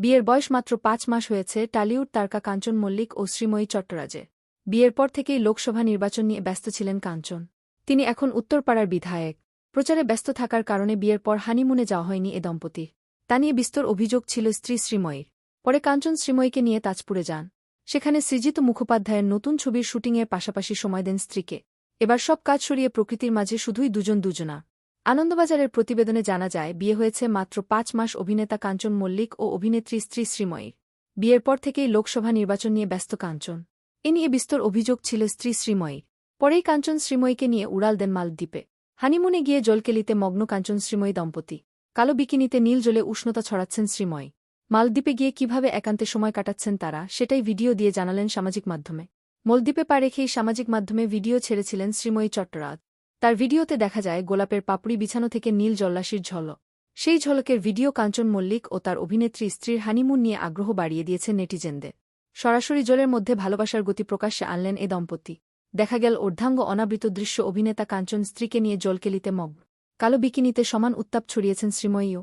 বিয়ের বয়স মাত্র পাঁচ মাস হয়েছে টালিউড তারকা কাঞ্চন মল্লিক ও শ্রীময়ী চট্টরাজে। বিয়ের পর থেকেই লোকসভা নির্বাচন নিয়ে ব্যস্ত ছিলেন কাঞ্চন। তিনি এখন উত্তরপাড়ার বিধায়ক। প্রচারে ব্যস্ত থাকার কারণে বিয়ের পর হানিমুনে যাওয়া হয়নি এ দম্পতি। তা নিয়ে বিস্তর অভিযোগ ছিল স্ত্রী শ্রীময়ীর। পরে কাঞ্চন শ্রীময়ীকে নিয়ে তাজপুরে যান। সেখানে সৃজিত মুখোপাধ্যায়ের নতুন ছবির শুটিংয়ের পাশাপাশি সময় দেন স্ত্রীকে। এবার সব কাজ সরিয়ে প্রকৃতির মাঝে শুধুই দুজন দুজনা। আনন্দবাজারের প্রতিবেদনে জানা যায়, বিয়ে হয়েছে মাত্র পাঁচ মাস অভিনেতা কাঞ্চন মল্লিক ও অভিনেত্রী স্ত্রী শ্রীময়ীর বিয়ের পর থেকেই লোকসভা নির্বাচন নিয়ে ব্যস্ত কাঞ্চন। এ নিয়ে বিস্তর অভিযোগ ছিল স্ত্রী শ্রীময়ীর পরেই কাঞ্চন শ্রীময়ীকে নিয়ে উড়াল দেন মালদ্বীপে। হানিমুনে গিয়ে জলকেলিতে মগ্ন কাঞ্চন শ্রীময়ী দম্পতি। কালো বিকিনিতে নীল জলে উষ্ণতা ছড়াচ্ছেন শ্রীময়ী। মালদ্বীপে গিয়ে কীভাবে একান্তে সময় কাটাচ্ছেন তারা, সেটাই ভিডিও দিয়ে জানালেন সামাজিক মাধ্যমে। মলদ্বীপে পা রেখেই সামাজিক মাধ্যমে ভিডিও ছেড়েছিলেন শ্রীময়ী চট্টরাজ। তার ভিডিওতে দেখা যায় গোলাপের পাপড়ি বিছানো থেকে নীল জল্লাসির ঝলক। সেই ঝলকের ভিডিও কাঞ্চন মল্লিক ও তার অভিনেত্রী স্ত্রীর হানিমুন নিয়ে আগ্রহ বাড়িয়ে দিয়েছে নেটিজেনদের। সরাসরি জলের মধ্যে ভালোবাসার গতি প্রকাশ্যে আনলেন এ দম্পতি। দেখা গেল অর্ধাঙ্গ অনাবৃত দৃশ্য অভিনেতা কাঞ্চন স্ত্রীকে নিয়ে জলকেলিতে মগ্ন। কালো বিকিনিতে সমান উত্তাপ ছড়িয়েছেন শ্রীময়ীও।